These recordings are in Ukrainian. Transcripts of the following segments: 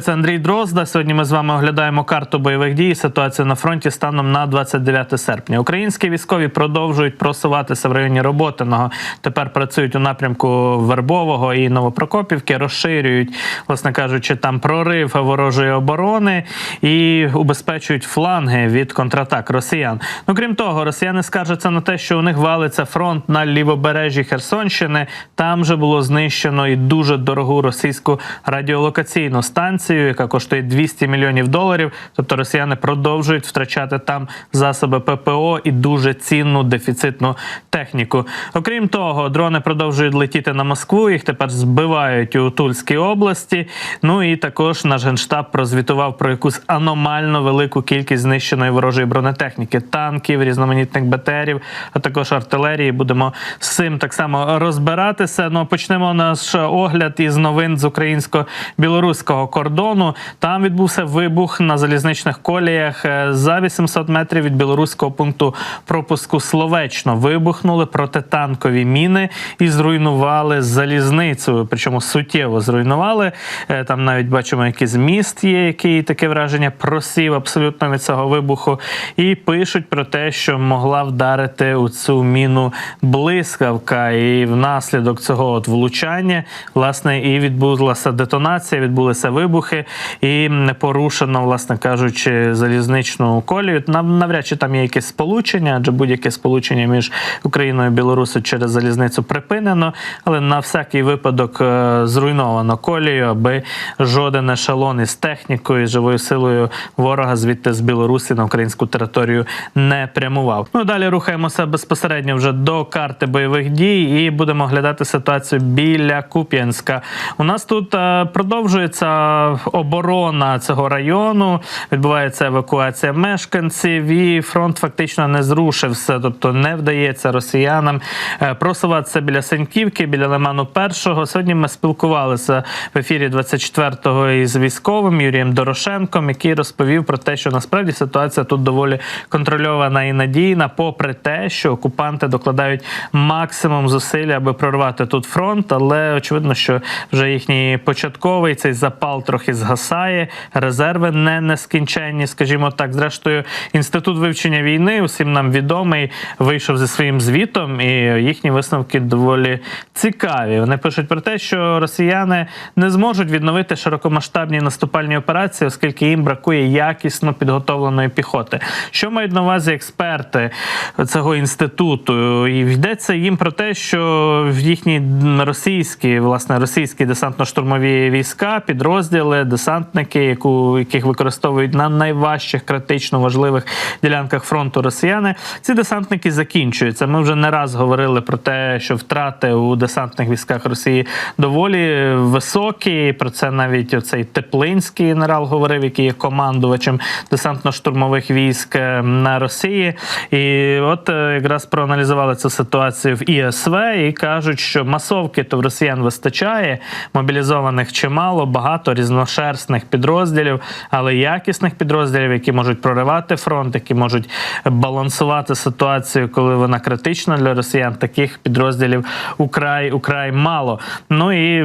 Це Андрій Дрозда. Сьогодні ми з вами оглядаємо карту бойових дій. і Ситуацію на фронті станом на 29 серпня. Українські військові продовжують просуватися в районі Роботиного. Тепер працюють у напрямку Вербового і Новопрокопівки, розширюють, власне кажучи, там прорив ворожої оборони і убезпечують фланги від контратак росіян. Ну крім того, росіяни скаржаться на те, що у них валиться фронт на лівобережжі Херсонщини. Там же було знищено і дуже дорогу російську радіолокаційну станцію, яка коштує 200 мільйонів доларів. Тобто росіяни продовжують втрачати там засоби ППО і дуже цінну дефіцитну техніку. Окрім того, дрони продовжують летіти на Москву. Їх тепер збивають у Тульській області. Ну і також наш генштаб прозвітував про якусь аномально велику кількість знищеної ворожої бронетехніки, танків, різноманітних БТРів, а також артилерії. Будемо з цим так само розбиратися. Ну почнемо наш огляд із новин з українсько-білоруського кордону. Там відбувся вибух на залізничних коліях е, за 800 метрів від білоруського пункту пропуску Словечно. Вибухнули протитанкові міни і зруйнували залізницю. Причому суттєво зруйнували. Е, Там навіть бачимо, якийсь міст є, який таке враження просів абсолютно від цього вибуху. І пишуть про те, що могла вдарити у цю міну блискавка, і внаслідок цього от влучання власне і відбулася детонація, відбулися вибухи, і порушено, власне кажучи, залізничну колію. Нам навряд чи там є якесь сполучення, адже будь-яке сполучення між Україною і Білорусою через залізницю припинено, але на всякий випадок е, зруйновано колію, аби жоден ешелон із технікою, живою силою ворога звідти з Білорусі на українську територію не прямував. Ну далі рухаємося безпосередньо вже до карти бойових дій і будемо оглядати ситуацію біля Куп'янська. У нас тут е, продовжується оборона цього району. Відбувається евакуація мешканців, і фронт фактично не зрушився, тобто не вдається росіянам е, просуватися біля Сеньківки, біля Лиману Першого. Сьогодні ми спілкувалися в ефірі 24-го із військовим Юрієм Дорошенком, який розповів про те, що насправді ситуація тут доволі контрольована і надійна, попри те, що окупанти докладають максимум зусиль, аби прорвати тут фронт, але очевидно, що вже їхній початковий цей запал трохи згасає. Резерви не нескінченні, скажімо так. Зрештою, інститут вивчення війни усім нам відомий, вийшов зі своїм звітом, і їхні висновки доволі цікаві. Вони пишуть про те, що росіяни не зможуть відновити широкомасштабні наступальні операції, оскільки їм бракує якісно підготовленої піхоти. Що мають на увазі експерти цього інституту? І йдеться їм про те, що в їхні російські, власне, російські десантно-штурмові війська, підрозділи, десантники, яку яких використовують на найважчих критично важливих ділянках фронту росіяни, ці десантники закінчуються. Ми вже не раз говорили про те, що втрати у десантних військах Росії доволі високі. Про це навіть оцей Теплинський генерал говорив, який є командувачем десантно-штурмових військ е, на Росії. І от е, якраз проаналізували цю ситуацію в ІСВ і кажуть, що масовки то в росіян вистачає, мобілізованих чимало, різношерстних підрозділів, але якісних підрозділів, які можуть проривати фронт, які можуть балансувати ситуацію, коли вона критична для росіян. Таких підрозділів украй украй мало. Ну і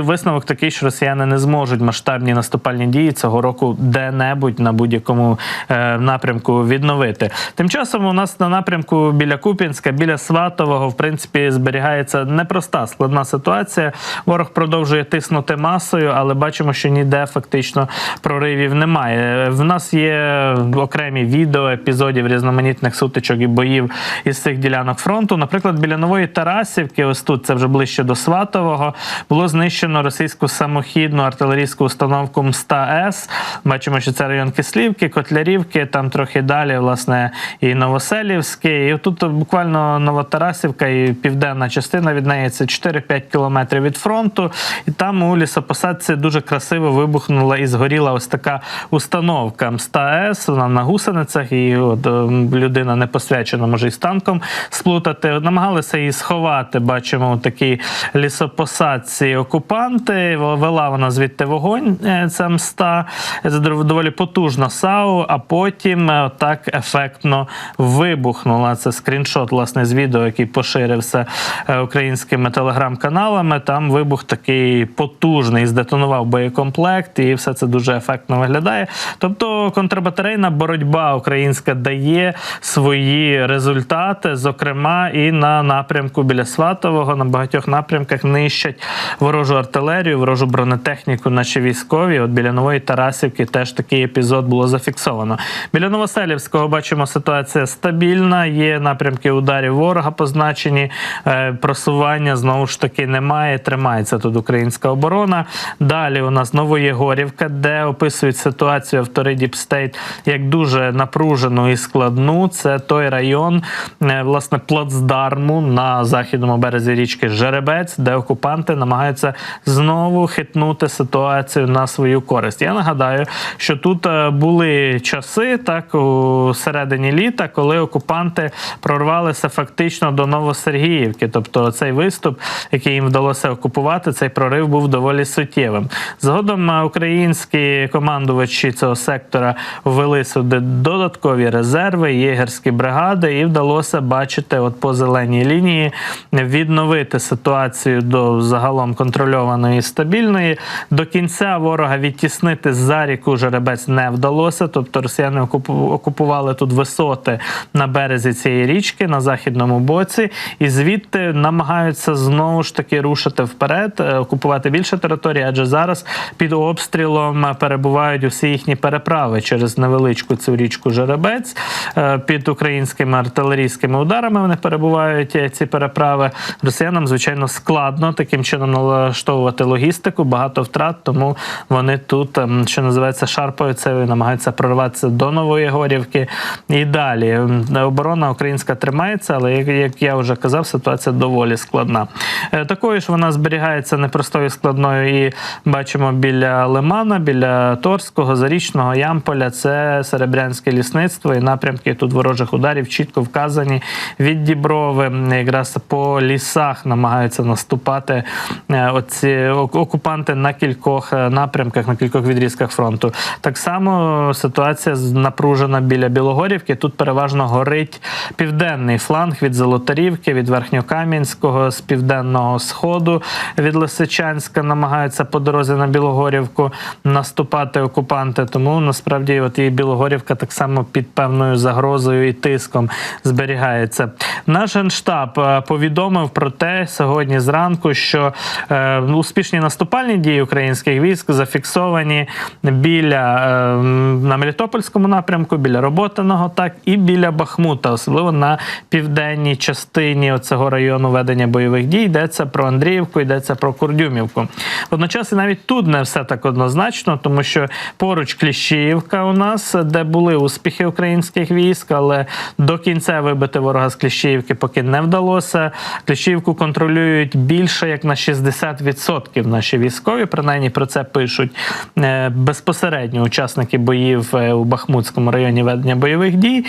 висновок такий, що росіяни не зможуть масштабні наступальні дії цього року де-небудь на будь-якому е, напрямку відновити. Тим часом у нас на напрямку біля Купінська, біля Сватового, в принципі, зберігається непроста складна ситуація. Ворог продовжує тиснути масою, але бачимо, що ніде фактично проривів немає. В нас є окремі відео епізодів різноманітних сутичок і боїв із цих ділянок фронту. Наприклад, біля нової Тарасівки, ось тут це вже ближче до Сватового, було знищено російську самохідну артилерійську установку МСТА С. Бачимо, що це район Кислівки, Котлярівки, там трохи далі, власне, і Новоселівський. І тут буквально Новотарасівка і південна частина від неї це 4-5 кілометрів від фронту. І там у лісопосадці дуже дуже красиво вибухнула і згоріла ось така установка МСТА-С, вона на гусеницях, і от е, людина не посвячена, може і з танком сплутати. Намагалися її сховати. Бачимо в такій лісопосадці окупанти. Вела вона звідти вогонь. е, Ця мста доволі потужна САУ, а потім е, так ефектно вибухнула. Це скріншот власне з відео, який поширився е, українськими телеграм-каналами. Там вибух такий потужний, здетонував боєкомплект, і все це дуже ефектно виглядає. Тобто контрбатарейна боротьба українська дає свої результати, зокрема і на напрямку біля Сватового, на багатьох напрямках нищать ворожу артилерію, ворожу бронетехніку. Наші військові. От біля нової Тарасівки теж такий епізод було зафіксовано. Біля Новоселівського бачимо ситуація стабільна. Є напрямки ударів ворога позначені. Е, Просування знову ж таки немає. Тримається тут українська оборона. Далі у нас Новоєгорівка, де описують ситуацію автори Діпстейт як дуже напружену і складну. Це той район, е, власне, плацдарму на західному березі річки Жеребець, де окупанти намагаються знову хитнути ситуацію на свою користь. Я нагадаю, що тут е, були часи, так у середині літа, коли окупанти прорвалися фактично до Новосергіївки. Тобто цей виступ, який їм вдалося окупувати, цей прорив був доволі суттєвим. Згодом е, українські командувачі цього сектора ввели сюди додаткові резерви, єгерські бригади, і вдалося бачити, от по зеленій лінії відновити ситуацію до загалом контрольованої і стабільної. До кінця ворога відтіснити за ріку Жеребець не вдалося. Тобто росіяни окупували тут висоти на березі цієї річки на західному боці, і звідти намагаються знову ж таки рушити вперед, е, окупувати більше території, адже зараз під обстрілом перебувають усі їхні переправи через невеличку цю річку Жеребець. Е, Під українськими артилерійськими ударами вони перебувають е, ці переправи. Росіянам, звичайно, складно таким чином налаштовувати логістику, багато втрат, тому вони тут, ем, що називається, шарпаються і намагаються прорватися до Нової Горівки і далі. Ем, Оборона українська тримається, але як, я вже казав, ситуація доволі складна. Е, Такою ж вона зберігається непростою складною. І бачимо біля Лимана, біля Торського, Зарічного, Ямполя. Це Серебрянське лісництво і напрямки тут ворожих ударів чітко вказані від Діброви. Якраз по лісах намагаються наступати е, оці окупанти на кількох е, напрямках, на кількох відрізках фронту. Так само ситуація напружена біля Білогорівки. Тут переважно горить південний фланг від Золотарівки, від Верхньокам'янського, з південного сходу від Лисичанська намагаються по дорозі на Білогорівку наступати окупанти. Тому насправді, от і Білогорівка так само під певною загрозою і тиском зберігається. Наш генштаб е, повідомив про те сьогодні зранку, що е, успішні наступальні дії українських військ зафіксовані біля е, на Мелітопольському напрямку, біля Роботиного, так і біля Бахмута, особливо на південній частині цього району ведення бойових дій. Йдеться про Андріївку, йдеться про Курдюмівку. Водночас і навіть тут не все так однозначно, тому що поруч Кліщіївка у нас, де були успіхи українських військ, але до кінця вибити ворога з Кліщіївки поки не вдалося. Кліщіївку контролюють більше як на 60% наші військові. Принаймні про це пишуть е, безпосередньо учасники боїв е, у Бахмутському районі ведення бойових дій.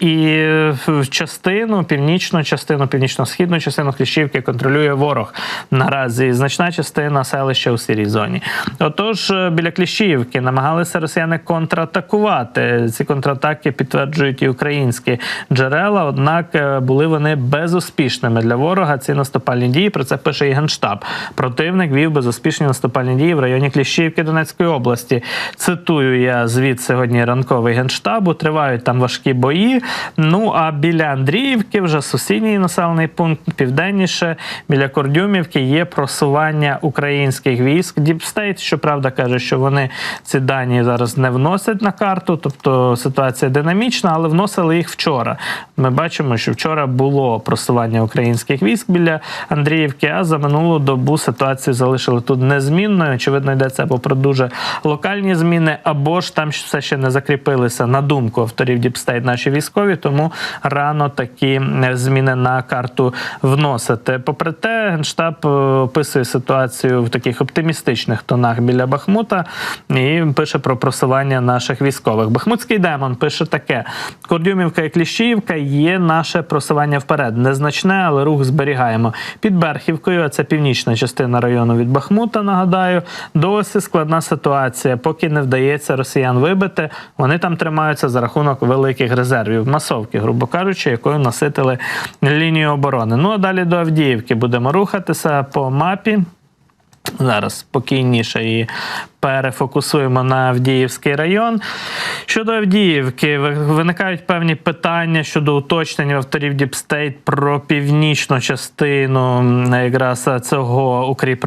І частину, північну частину, північно-східну частину Кліщівки контролює ворог наразі. Значна частина селища у сірій зоні. Отож, е, біля Кліщіївки намагалися росіяни контратакувати. Ці контратаки підтверджують і українські джерела, однак е, були вони безуспішними для ворога. Ці наступальні дії. Про це пише і генштаб. Противник вів безуспішні наступальні дії в районі Кліщіївки Донецької області. Цитую я звіт сьогодні ранковий генштабу. Тривають там важкі бої. Ну а біля Андріївки, вже сусідній населений пункт, південніше, біля Кордюмівки є просування українських військ. Діпстейт, щоправда, каже, що вони ці дані зараз не вносять на карту, тобто ситуація динамічна, але вносили їх вчора. Ми бачимо, що вчора було просування українських військ біля Андріївки, а за минулу добу ситуацію залишили тут незмінною. Очевидно, йдеться про дуже локальні зміни, або ж там все ще не закріпилися на думку авторів Діпстейт наші військові, тому рано такі е, зміни на карту вносити. Попри те, генштаб е, описує ситуацію в таких оптимістичних тонах біля Бахмута і пише про просування наших військових. Бахмутський демон пише таке: Кордюмівка і Кліщіївка є наше просування вперед. Незначне, але рух зберігаємо. Під Берхівкою, а це північна частина району від Бахмута. Нагадаю, досі складна ситуація. Поки не вдається росіян вибити, вони там тримаються за рахунок великих резервів, масовки, грубо кажучи, якою наситили лінію оборони. Ну а далі до Авдіївки будемо рухатися по мапі. Зараз спокійніше і перефокусуємо на Авдіївський район. Щодо Авдіївки, виникають певні питання щодо уточнення авторів Діпстейт про північну частину якраз цього укріп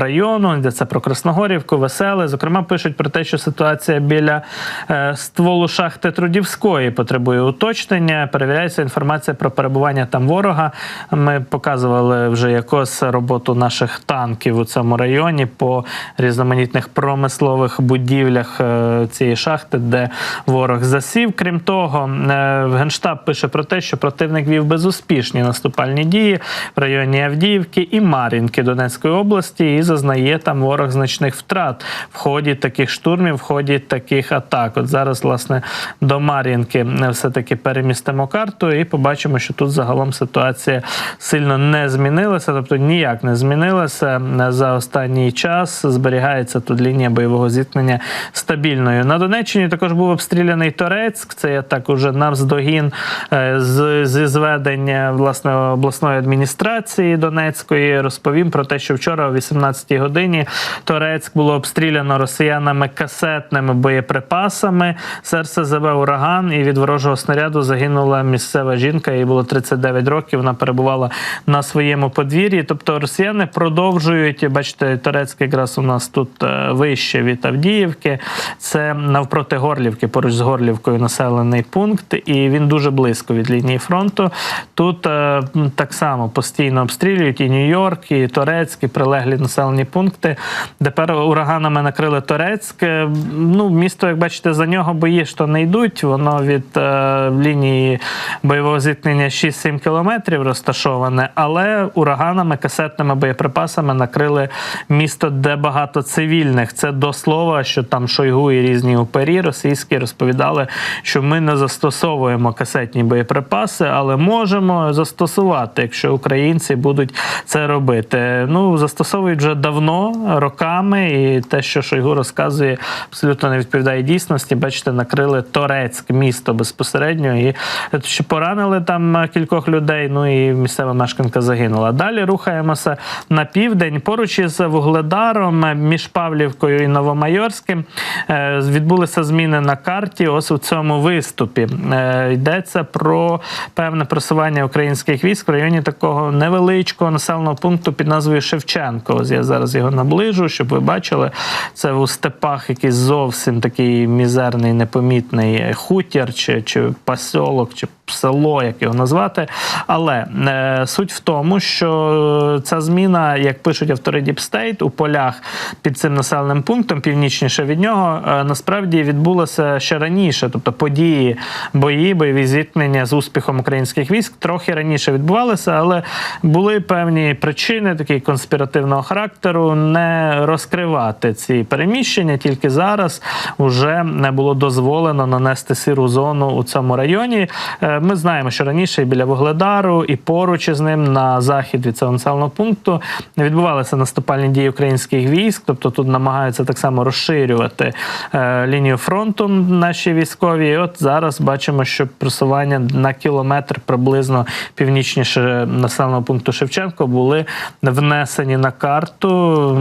де це про Красногорівку, Веселе. Зокрема, пишуть про те, що ситуація біля е, стволу шахти Трудівської потребує уточнення. Перевіряється інформація про перебування там ворога. Ми показували вже якось роботу наших танків у цьому районі по різноманітних промислових будівлях е, цієї шахти, де ворог засів. Крім того, е, Генштаб пише про те, що противник вів безуспішні наступальні дії в районі Авдіївки і Мар'їнки Донецької області, і зазнає там ворог значних втрат в ході таких штурмів, в ході таких атак. От зараз, власне, до Мар'їнки е, все-таки перемістимо карту і побачимо, що тут загалом ситуація сильно не змінилася, тобто ніяк не змінилася за останній час. Зберігається тут лінія бойового зіткнення стабільною. На Донеччині також був обстріляний Торецьк. Це я так уже навздогін е, з, зі зведення власне обласної адміністрації Донецької. Розповім про те, що вчора о 18-й годині Торецьк було обстріляно росіянами касетними боєприпасами. Серце ЗВ ураган, і від ворожого снаряду загинула місцева жінка. Їй було 39 років. Вона перебувала на своєму подвір'ї. Тобто росіяни продовжують. Бачите, Торецьк якраз у нас тут е, вище від Авдіївки. Це навпроти Горлівки, поруч з Горлівкою населений пункт, і він дуже близько від лінії фронту. Тут е, так само постійно обстрілюють і Нью-Йорк, і Торецьк, і прилеглі населені пункти. Тепер ураганами накрили Торецьк. Е, Ну, місто, як бачите, за нього бої що не йдуть. Воно від е, лінії бойового зіткнення 6-7 кілометрів розташоване, але ураганами, касетними боєприпасами накрили місто, де багато цивільних. Це до слова, що там Шойгу і різні упері російські розповідали, що ми не застосовуємо касетні боєприпаси, але можемо застосувати, якщо українці будуть це робити. Ну застосовують вже давно, роками, і те, що Шойгу розказує, абсолютно не відповідає дійсності. Бачите, накрили Торецьк місто безпосередньо, і ще поранили там кількох людей. Ну і місцева мешканка загинула. Далі рухаємося на південь. Поруч із Вугледаром, між Павлівкою і Новомайорським, е, відбулися зміни на карті. Ось у цьому виступі Е, йдеться про певне просування українських військ в районі такого невеличкого населеного пункту під назвою Шевченко. Ось я зараз його наближу, щоб ви бачили. Це у степах якийсь зовсім такий мізерний, непомітний хутір, чи, чи посілок, чи село, як його назвати. Але е, суть в тому, що ця зміна, як пишуть автори Deep State, у полях під цим населеним пунктом, північніше від нього, е, насправді відбулося ще раніше. Тобто події, бої, бойові зіткнення з успіхом українських військ трохи раніше відбувалися, але були певні причини такі конспіративного характеру не розкривати ці переміщення. Тільки зараз вже не було дозволено нанести сіру зону у цьому районі. Е, Ми знаємо, що раніше біля Вугледару, і поруч із ним на захід від цього населеного пункту відбувалися наступальні дії українських військ. Тобто тут намагаються так само розширювати е, лінію фронту наші військові. І от зараз бачимо, що просування на кілометр приблизно північніше населеного пункту Шевченко були внесені на карту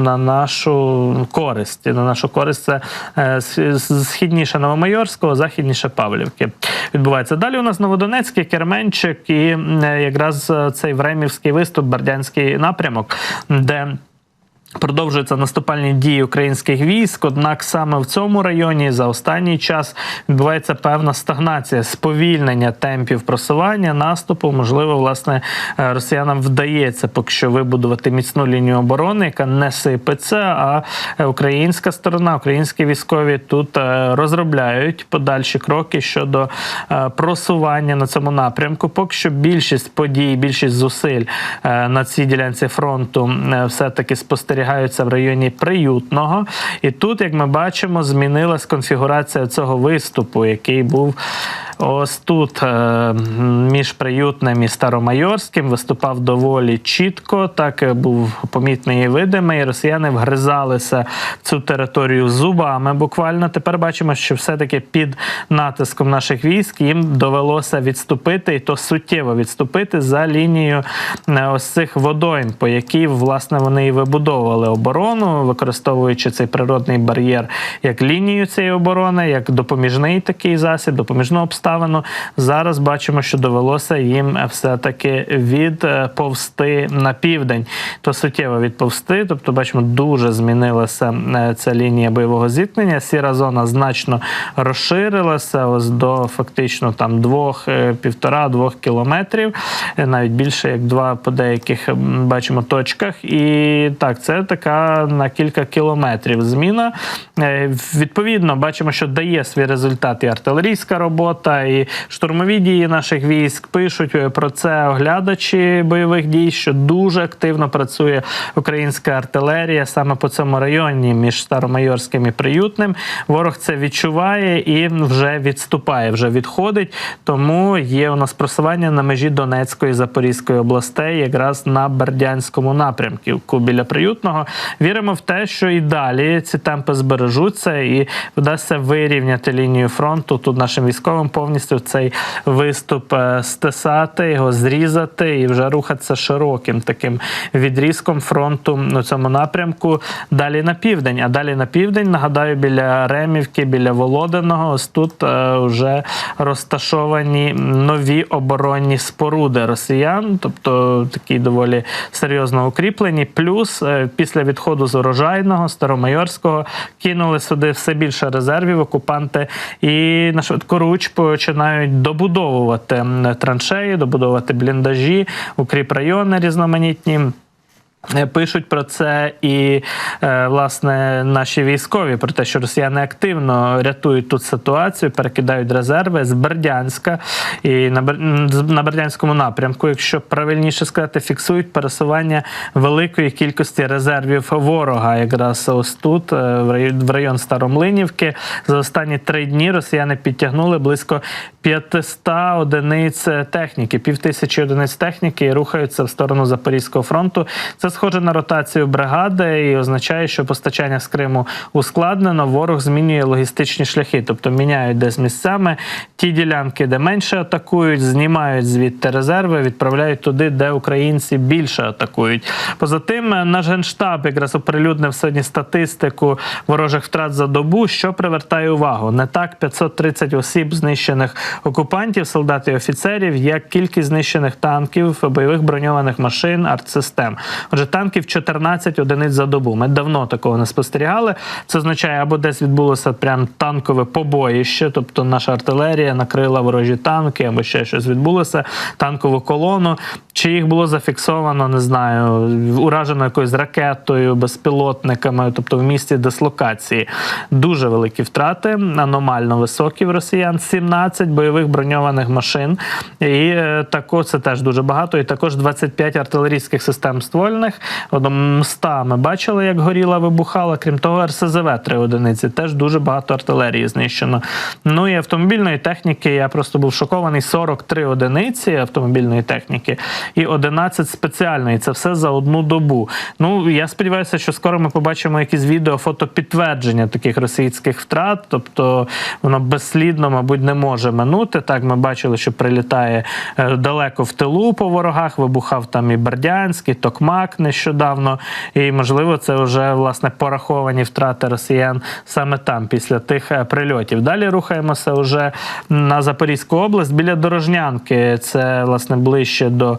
на нашу користь. На нашу користь це е, східніше Новомайорського, західніше Павлівки. Відбувається далі. У нас Новодонецький, Керменчик і е, якраз е, цей Времівський виступ, Бердянський напрямок, де Продовжуються наступальні дії українських військ. Однак саме в цьому районі за останній час відбувається певна стагнація, сповільнення темпів просування, наступу. Можливо, власне е, росіянам вдається поки що вибудувати міцну лінію оборони, яка не сипеться. А е, українська сторона, українські військові тут е, розробляють подальші кроки щодо просування на цьому напрямку. Поки що більшість подій, більшість зусиль на цій ділянці фронту все таки спостерігається спостерігаються в районі приютного. І тут, як ми бачимо, змінилась конфігурація цього виступу, який був. Ось тут е, між приютним і старомайорським виступав доволі чітко. Так був помітний і видимий. Росіяни вгризалися в цю територію зубами. Буквально тепер бачимо, що все-таки під натиском наших військ їм довелося відступити, і то суттєво відступити за лінією е, ось цих водойм, по якій власне вони і вибудовували оборону, використовуючи цей природний бар'єр як лінію цієї оборони, як допоміжний такий засіб, допоміжну обставину. Зараз бачимо, що довелося їм все-таки відповсти на південь. То суттєво відповсти. Тобто, бачимо, дуже змінилася е, ця лінія бойового зіткнення. Сіра зона значно розширилася ось до фактично там двох, е, півтора-двох кілометрів, е, навіть більше як два по деяких бачимо точках. І так, це така на кілька кілометрів зміна. Відповідно, бачимо, що дає свій результат і артилерійська робота, і штурмові дії наших військ пишуть е, про це оглядачі бойових дій, що дуже активно працює українська артилерія саме по цьому районі між Старомайорським і Приютним. Ворог це відчуває і вже відступає, вже відходить. Тому є у нас просування на межі Донецької Запорізької областей, якраз на Бердянському напрямку біля Приютного. Віримо в те, що і далі ці темпи збережуться і вдасться вирівняти лінію фронту. Тут нашим військовим повністю цей виступ е, стисати, його зрізати і вже рухатися широким таким відрізком фронту у цьому напрямку. Далі на південь. А далі на південь, нагадаю, біля Ремівки, біля Володиного, ось тут е, вже розташовані нові оборонні споруди росіян, тобто такі доволі серйозно укріплені. Плюс е, після відходу з урожайного старомайорського кинули сюди все більше резервів окупанти і на швидкоруч починають добудовувати траншеї, добудовувати бліндажі, укріп райони різноманітні. Е, Пишуть про це і е, власне наші військові про те, що росіяни активно рятують тут ситуацію, перекидають резерви з Бердянська і на Бердянському напрямку, якщо правильніше сказати, фіксують пересування великої кількості резервів ворога. Якраз ось тут, е, в район Старомлинівки, за останні три дні росіяни підтягнули близько 500 одиниць техніки, півтисячі одиниць техніки і рухаються в сторону Запорізького фронту. Це схоже на ротацію бригади і означає, що постачання з Криму ускладнено. Ворог змінює логістичні шляхи, тобто міняють десь місцями ті ділянки, де менше атакують, знімають звідти резерви, відправляють туди, де українці більше атакують. Поза тим, наш генштаб якраз оприлюднив сьогодні статистику ворожих втрат за добу, що привертає увагу. Не так 530 осіб знищених окупантів, солдат і офіцерів, як кількість знищених танків, бойових броньованих машин, артсистем. Отже, танків 14 одиниць за добу. Ми давно такого не спостерігали. Це означає, або десь відбулося прям танкове побоїще, тобто наша артилерія накрила ворожі танки, або ще щось відбулося, танкову колону. Чи їх було зафіксовано, не знаю, уражено якоюсь ракетою, безпілотниками, тобто в місці дислокації. Дуже великі втрати, аномально високі в росіян. 17 бойових броньованих машин. І е, також це теж дуже багато. І також 25 артилерійських систем ствольних. От мста ми бачили, як горіла, вибухала. Крім того, РСЗВ 3 одиниці. Теж дуже багато артилерії знищено. Ну і автомобільної техніки. Я просто був шокований. 43 одиниці автомобільної техніки і 11 спеціальної. Це все за одну добу. Ну я сподіваюся, що скоро ми побачимо якісь відео, фото підтвердження таких російських втрат. Тобто воно безслідно, мабуть, не може минути. Так ми бачили, що прилітає е, далеко в тилу по ворогах. Вибухав там і Бердянськ, і Токмак нещодавно. І можливо, це вже власне пораховані втрати росіян саме там після тих е, прильотів. Далі рухаємося вже на Запорізьку область біля Дорожнянки. Це власне ближче до.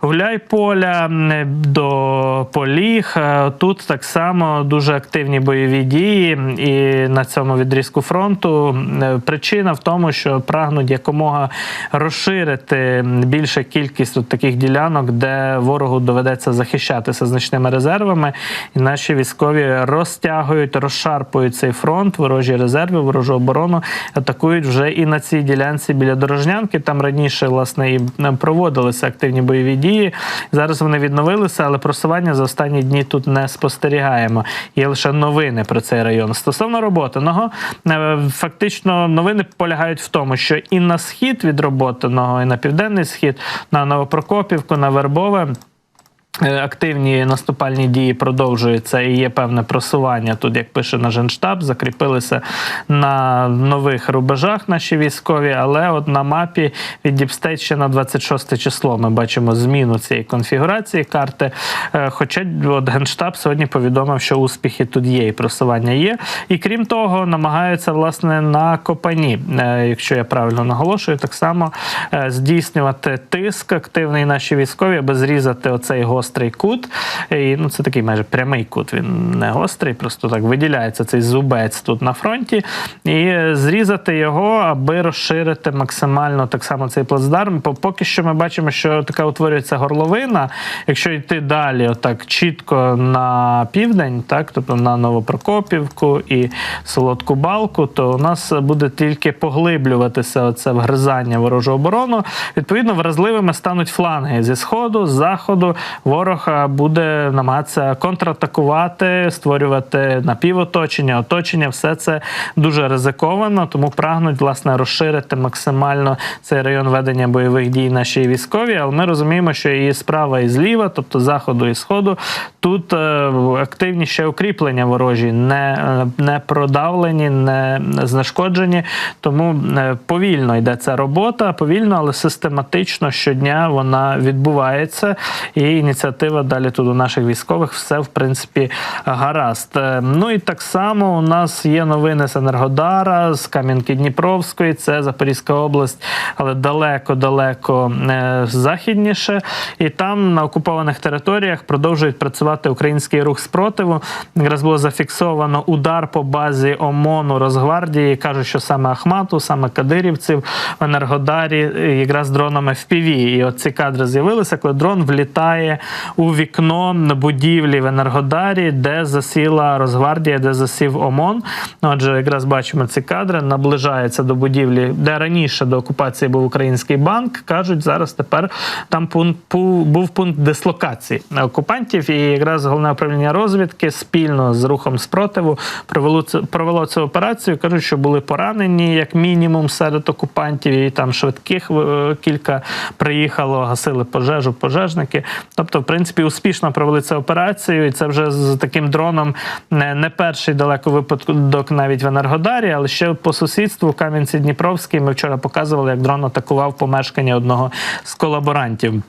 Гуляйполя до Поліг. Е, Тут так само дуже активні бойові дії, і на цьому відрізку фронту е, причина в тому, що прагнуть якомога розширити більша кількість от таких ділянок, де ворогу доведеться захищатися значними резервами. І наші військові розтягують, розшарпують цей фронт, ворожі резерви, ворожу оборону атакують вже і на цій ділянці біля Дорожнянки. Там раніше власне і проводилися активні бойові дії. Дії. Зараз вони відновилися, але просування за останні дні тут не спостерігаємо. Є лише новини про цей район. Стосовно роботиного, е, фактично новини полягають в тому, що і на схід від роботаного, і на південний схід, на Новопрокопівку, на Вербове. Е, Активні наступальні дії продовжуються і є певне просування. Тут, як пише наш генштаб, закріпилися на нових рубежах наші військові, але от на мапі від Діпстейт ще на 26 число ми бачимо зміну цієї конфігурації карти. Е, Хоча от генштаб сьогодні повідомив, що успіхи тут є, і просування є. І крім того, намагаються власне на Копані, е, якщо я правильно наголошую, так само здійснювати тиск активний наші військові, аби зрізати оцей гострий кут. І, ну, це такий майже прямий кут. Він не гострий, просто так виділяється цей зубець тут на фронті. І зрізати його, аби розширити максимально так само цей плацдарм. Поки що ми бачимо, що така утворюється горловина. Якщо йти далі, отак чітко на південь, так, тобто на Новопрокопівку і Солодку Балку, то у нас буде тільки поглиблюватися оце вгризання ворожого оборону. Відповідно, вразливими стануть фланги зі сходу, з заходу. Ворог буде намагатися контратакувати, створювати напівоточення, оточення. Все це дуже ризиковано, тому прагнуть власне розширити максимально цей район ведення бойових дій наші військові. Але ми розуміємо, що і справа, і зліва, тобто заходу і сходу, тут е, активні ще укріплення ворожі, не, е, не продавлені, не знешкоджені. Тому е, повільно йде ця робота, повільно, але систематично щодня вона відбувається. І ініціатива далі тут у наших військових все в принципі гаразд. Е, Ну і так само у нас є новини з Енергодара, з Кам'янки Дніпровської, це Запорізька область, але далеко-далеко е, західніше. І там на окупованих територіях продовжують працювати український рух спротиву. Якраз було зафіксовано удар по базі ОМОНу Росгвардії. Кажуть, що саме Ахмату, саме Кадирівців в Енергодарі е, якраз дронами FPV. І от ці кадри з'явилися, коли дрон влітає у вікно будівлі в Енергодарі, де засіла Росгвардія, де засів ОМОН. Отже, якраз бачимо ці кадри, наближається до будівлі, де раніше до окупації був український банк. Кажуть, зараз тепер там пункт був пункт дислокації окупантів, і якраз головне управління розвідки спільно з рухом спротиву провело це провело цю операцію. кажуть, що були поранені як мінімум серед окупантів, і там швидких е, кілька приїхало, гасили пожежу, пожежники. Тобто, в принципі, успішно провели цю операцію, і це вже з таким дроном не, перший далеко випадок навіть в Енергодарі, але ще по сусідству Кам'янці Дніпровській ми вчора показували, як дрон атакував помешкання одного з колаборантів.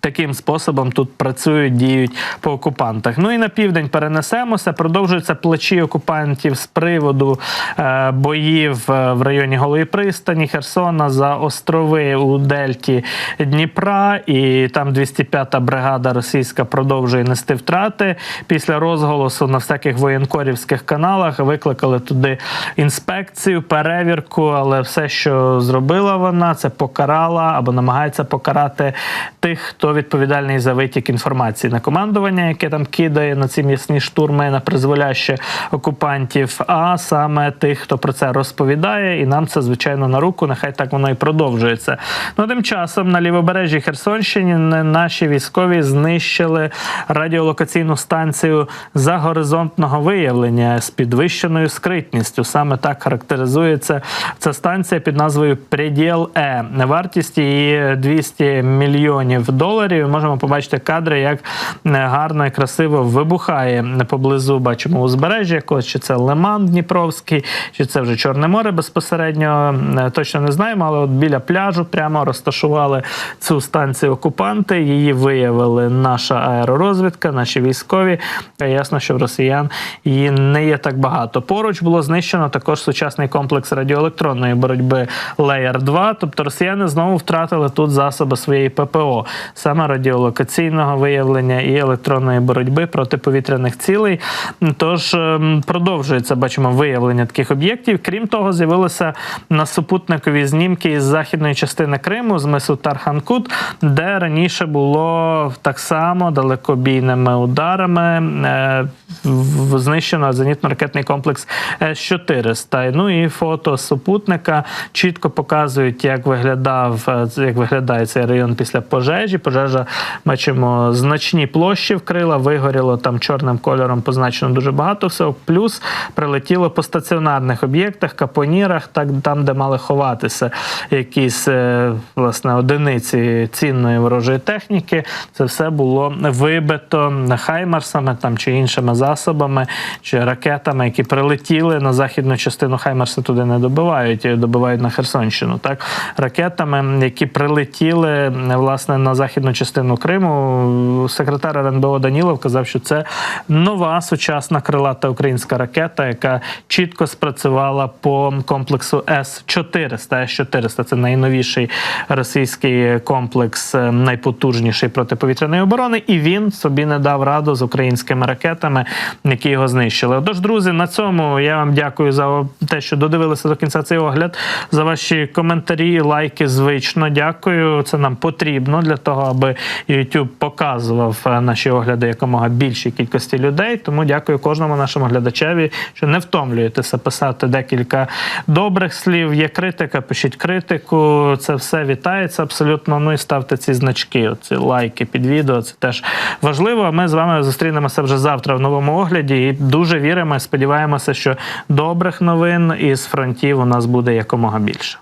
Таким способом тут працюють, діють по окупантах. Ну і на південь перенесемося. Продовжуються плечі окупантів з приводу е, боїв е, в районі Голої пристані, Херсона за острови у Дельті Дніпра. І там 205-та бригада російська продовжує нести втрати. Після розголосу на всяких воєнкорівських каналах викликали туди інспекцію, перевірку, але все, що зробила вона, це покарала або намагається покарати тих, хто відповідальний за витік інформації на командування, яке там кидає на ці м'ясні штурми на призволяще окупантів, а саме тих, хто про це розповідає, і нам це звичайно на руку. Нехай так воно і продовжується. Ну тим часом на лівобережжі Херсонщині наші військові знищили радіолокаційну станцію загоризонтного виявлення з підвищеною скритністю. Саме так характеризується ця станція під назвою Преділ Е. Вартість її 200 мільйонів доларів. Можемо побачити кадри, як гарно і красиво вибухає поблизу. Бачимо узбережжя якогось, чи це Лиман Дніпровський, чи це вже Чорне море безпосередньо. Е, Точно не знаємо, але от біля пляжу прямо розташували цю станцію окупанти. Її виявили наша аеророзвідка, наші військові. Ясно, що в росіян її не є так багато. Поруч було знищено також сучасний комплекс радіоелектронної боротьби Layer 2. Тобто росіяни знову втратили тут засоби своєї ППО, саме радіолокаційного виявлення і електронної боротьби протиповітряних цілей. Тож ем, продовжується, бачимо, виявлення таких об'єктів. Крім того, з'явилися на супутникові знімки із західної частини Криму, з мису Тарханкут, де раніше було так само далекобійними ударами е, знищено зенітно-ракетний комплекс С-400. Ну і фото супутника чітко показують, як виглядав, е, як виглядає цей район після пожежі. Пожежа бачимо значні площі вкрила, вигоріло там чорним кольором позначено дуже багато всього. Плюс прилетіло по стаціонарних об'єктах, капонірах, так там, де мали ховатися якісь е, власне одиниці цінної ворожої техніки. Це все було вибито хаймарсами там чи іншими засобами, чи ракетами, які прилетіли на західну частину Хаймарси туди не добивають, добивають на Херсонщину. Так ракетами, які прилетіли власне на західну частину Криму. Секретар РНБО Данілов казав, що це нова сучасна крилата українська ракета, яка чітко спрацювала по комплексу С 400 С 400 це найновіший російський комплекс, е, найпотужніший протиповітряної оборони, і він собі не дав раду з українськими ракетами, які його знищили. Отож, друзі, на цьому я вам дякую за те, що додивилися до кінця цей огляд, за ваші коментарі, лайки. Звично дякую. Це нам потрібно для того, аби YouTube показував е, наші огляди якомога більшій кількості людей. Тому дякую кожному нашому глядачеві, що не втомлюєтеся писати декілька добрих слів. Є критика, пишіть критику. Це все вітається абсолютно. Ну і ставте ці значки, ці лайки під відео. Це теж важливо. А Ми з вами зустрінемося вже завтра в новому огляді. І дуже віримо, і сподіваємося, що добрих новин із фронтів у нас буде якомога більше.